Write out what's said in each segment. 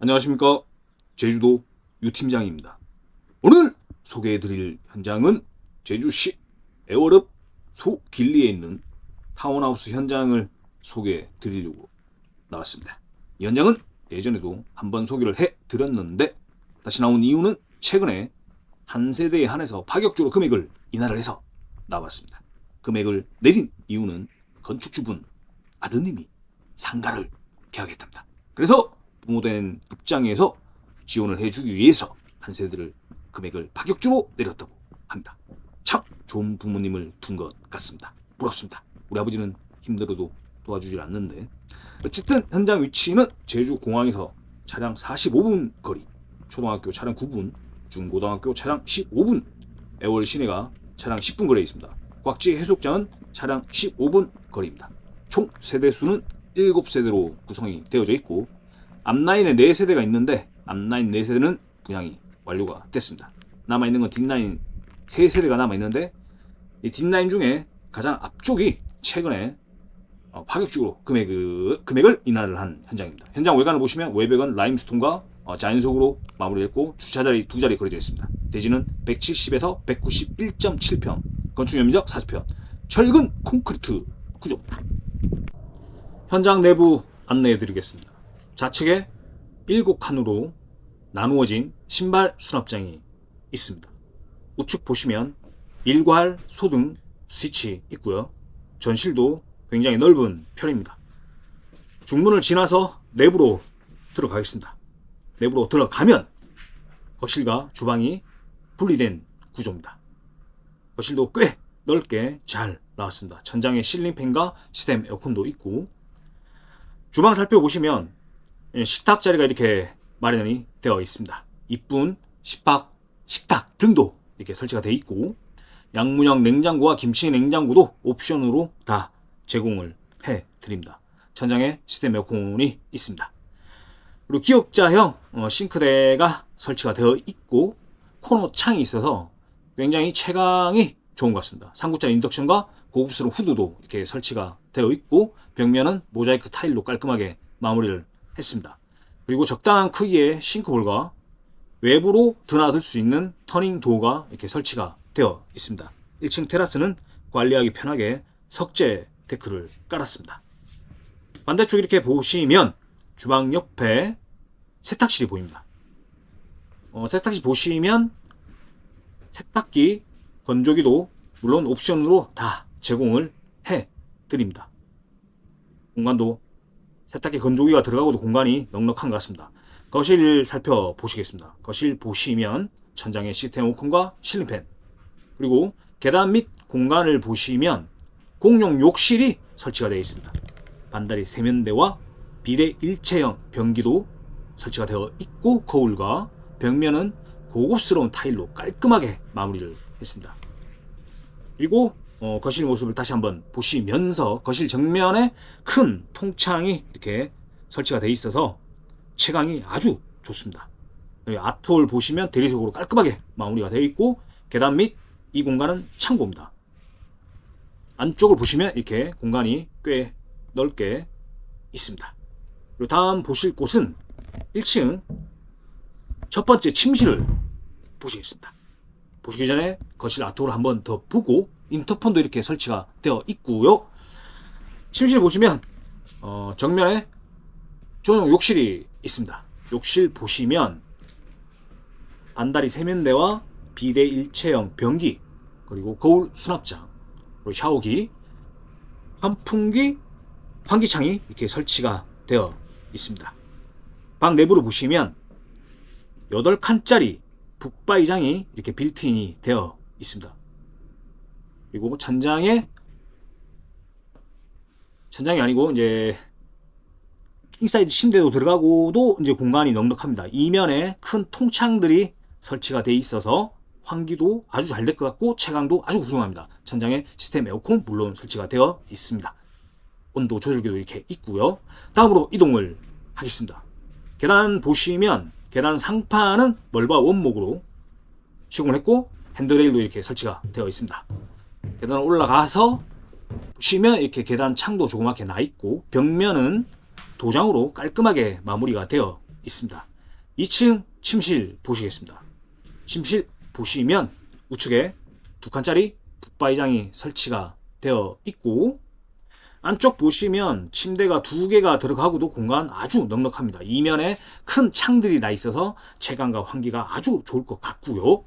안녕하십니까. 제주도 유팀장입니다. 오늘 소개해드릴 현장은 제주시 애월읍 소길리에 있는 타운하우스 현장을 소개해드리려고 나왔습니다. 이 현장은 예전에도 한번 소개를 해드렸는데 다시 나온 이유는 최근에 한 세대에 한해서 파격적으로 금액을 인하를 해서 나왔습니다. 금액을 내린 이유는 건축주분 아드님이 상가를 계약했답니다. 그래서 부모된 입장에서 지원을 해주기 위해서 한 세대를 금액을 파격적으로 내렸다고 합니다. 참 좋은 부모님을 둔 것 같습니다. 부럽습니다. 우리 아버지는 힘들어도 도와주질 않는데 어쨌든 현장 위치는 제주 공항에서 차량 45분 거리, 초등학교 차량 9분, 중고등학교 차량 15분, 애월 시내가 차량 10분 거리에 있습니다. 곽지 해수욕장은 차량 15분 거리입니다. 총 세대 수는 7세대로 구성이 되어져 있고 앞라인에 4세대가 있는데 앞라인 4세대는 분양이 완료가 됐습니다. 남아있는 건 뒷라인 3세대가 남아있는데 이 뒷라인 중에 가장 앞쪽이 최근에 어, 파격적으로 금액을, 금액을 인하를 한 현장입니다. 현장 외관을 보시면 외벽은 라임스톤과 어, 자연석으로 마무리됐고 주차 자리 두 자리 거리되어 있습니다. 대지는 170에서 191.7평, 건축 면적 40평, 철근 콘크리트 구조입니다. 현장 내부 안내해 드리겠습니다. 좌측에 7칸으로 나누어진 신발 수납장이 있습니다. 우측 보시면 일괄 소등 스위치 있고요. 전실도 굉장히 넓은 편입니다. 중문을 지나서 내부로 들어가겠습니다. 내부로 들어가면 거실과 주방이 분리된 구조입니다. 거실도 꽤 넓게 잘 나왔습니다. 천장에 실링팬과 시스템 에어컨도 있고 주방 살펴보시면 예, 식탁 자리가 이렇게 마련이 되어 있습니다. 이쁜 식탁, 식탁 등도 이렇게 설치가 되어 있고 양문형 냉장고와 김치 냉장고도 옵션으로 다 제공을 해 드립니다. 천장에 시스템 에어컨이 있습니다. 그리고 기역자형 어, 싱크대가 설치가 되어 있고 코너 창이 있어서 굉장히 채광이 좋은 것 같습니다. 상구짜리 인덕션과 고급스러운 후드도 이렇게 설치가 되어 있고 벽면은 모자이크 타일로 깔끔하게 마무리를 했습니다. 그리고 적당한 크기의 싱크볼과 외부로 드나들 수 있는 터닝 도어가 이렇게 설치가 되어 있습니다. 1층 테라스는 관리하기 편하게 석재 데크를 깔았습니다. 반대쪽 이렇게 보시면 주방 옆에 세탁실이 보입니다. 어, 세탁실 보시면 세탁기, 건조기도 물론 옵션으로 다 제공을 해 드립니다. 공간도 세탁기 건조기가 들어가고도 공간이 넉넉한 것 같습니다. 거실 살펴보시겠습니다. 거실 보시면 천장에 시스템 오콘과 실링팬 그리고 계단 및 공간을 보시면 공용 욕실이 설치가 되어 있습니다. 반다리 세면대와 비대 일체형 변기도 설치가 되어 있고 거울과 벽면은 고급스러운 타일로 깔끔하게 마무리를 했습니다. 그리고 어, 거실 모습을 다시 한번 보시면서 거실 정면에 큰 통창이 이렇게 설치가 되어 있어서 채광이 아주 좋습니다. 여기 아톨 보시면 대리석으로 깔끔하게 마무리가 되어 있고 계단 및 이 공간은 창고입니다. 안쪽을 보시면 이렇게 공간이 꽤 넓게 있습니다. 그리고 다음 보실 곳은 1층 첫 번째 침실을 보시겠습니다. 보시기 전에 거실 아토를 한번 더 보고 인터폰도 이렇게 설치가 되어 있고요. 침실 보시면 어, 정면에 전용 욕실이 있습니다. 욕실 보시면 반다리 세면대와 비대 일체형 변기 그리고 거울 수납장 그리고 샤워기 환풍기 환기창이 이렇게 설치가 되어 있습니다. 방 내부를 보시면 8칸짜리 북바이장이 이렇게 빌트인이 되어 있습니다. 그리고 천장에 천장이 아니고 이제 킹사이즈 침대도 들어가고도 이제 공간이 넉넉합니다. 이면에 큰 통창들이 설치가 돼 있어서 환기도 아주 잘 될 것 같고 채광도 아주 훌륭합니다. 천장에 시스템 에어컨 물론 설치가 되어 있습니다. 온도 조절기도 이렇게 있고요. 다음으로 이동을 하겠습니다. 계단 보시면 계단 상판은 멀바 원목으로 시공을 했고 핸드레일도 이렇게 설치가 되어 있습니다. 계단 올라가서 보시면 이렇게 계단 창도 조그맣게 나 있고 벽면은 도장으로 깔끔하게 마무리가 되어 있습니다. 2층 침실 보시겠습니다. 침실 보시면 우측에 두 칸짜리 붙박이장이 설치가 되어 있고 안쪽 보시면 침대가 두 개가 들어가고도 공간 아주 넉넉합니다. 이면에 큰 창들이 나 있어서 채광과 환기가 아주 좋을 것 같고요.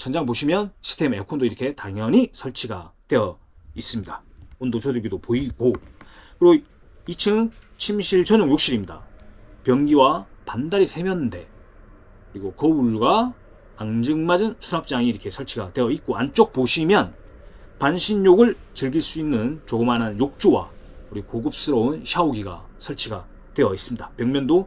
천장 보시면 시스템 에어컨도 이렇게 당연히 설치가 되어 있습니다. 온도 조절기도 보이고 그리고 2층 침실 전용 욕실입니다. 변기와 반다리 세면대 그리고 거울과 앙증맞은 수납장이 이렇게 설치가 되어 있고 안쪽 보시면 반신욕을 즐길 수 있는 조그마한 욕조와 우리 고급스러운 샤워기가 설치가 되어 있습니다. 벽면도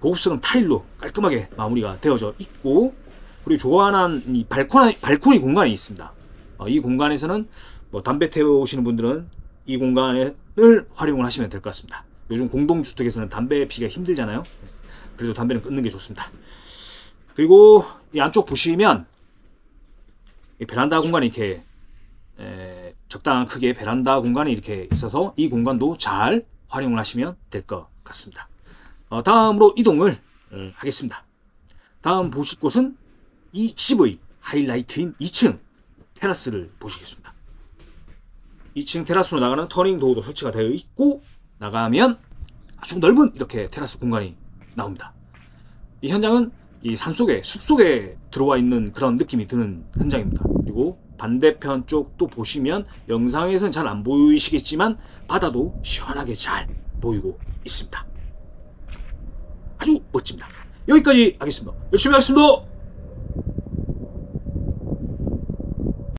고급스러운 타일로 깔끔하게 마무리가 되어져 있고 그리고 조그마한 이 발코니, 발코니 공간이 있습니다. 어, 이 공간에서는 뭐 담배 태우시는 분들은 이 공간을 활용을 하시면 될 것 같습니다. 요즘 공동주택에서는 담배 피기가 힘들잖아요. 그래도 담배는 끊는 게 좋습니다. 그리고 이 안쪽 보시면 이 베란다 공간이 이렇게 에, 적당한 크기의 베란다 공간이 이렇게 있어서 이 공간도 잘 활용을 하시면 될 것 같습니다. 어, 다음으로 이동을 음, 하겠습니다. 다음 보실 곳은 이 집의 하이라이트인 2층 테라스를 보시겠습니다. 2층 테라스로 나가는 터닝 도어도 설치가 되어 있고 나가면 아주 넓은 이렇게 테라스 공간이 나옵니다. 이 현장은 이 산속에 숲속에 들어와 있는 그런 느낌이 드는 현장입니다. 그리고 반대편 쪽도 보시면 영상에서는 잘 안 보이시겠지만 바다도 시원하게 잘 보이고 있습니다. 아주 멋집니다. 여기까지 하겠습니다. 열심히 하겠습니다.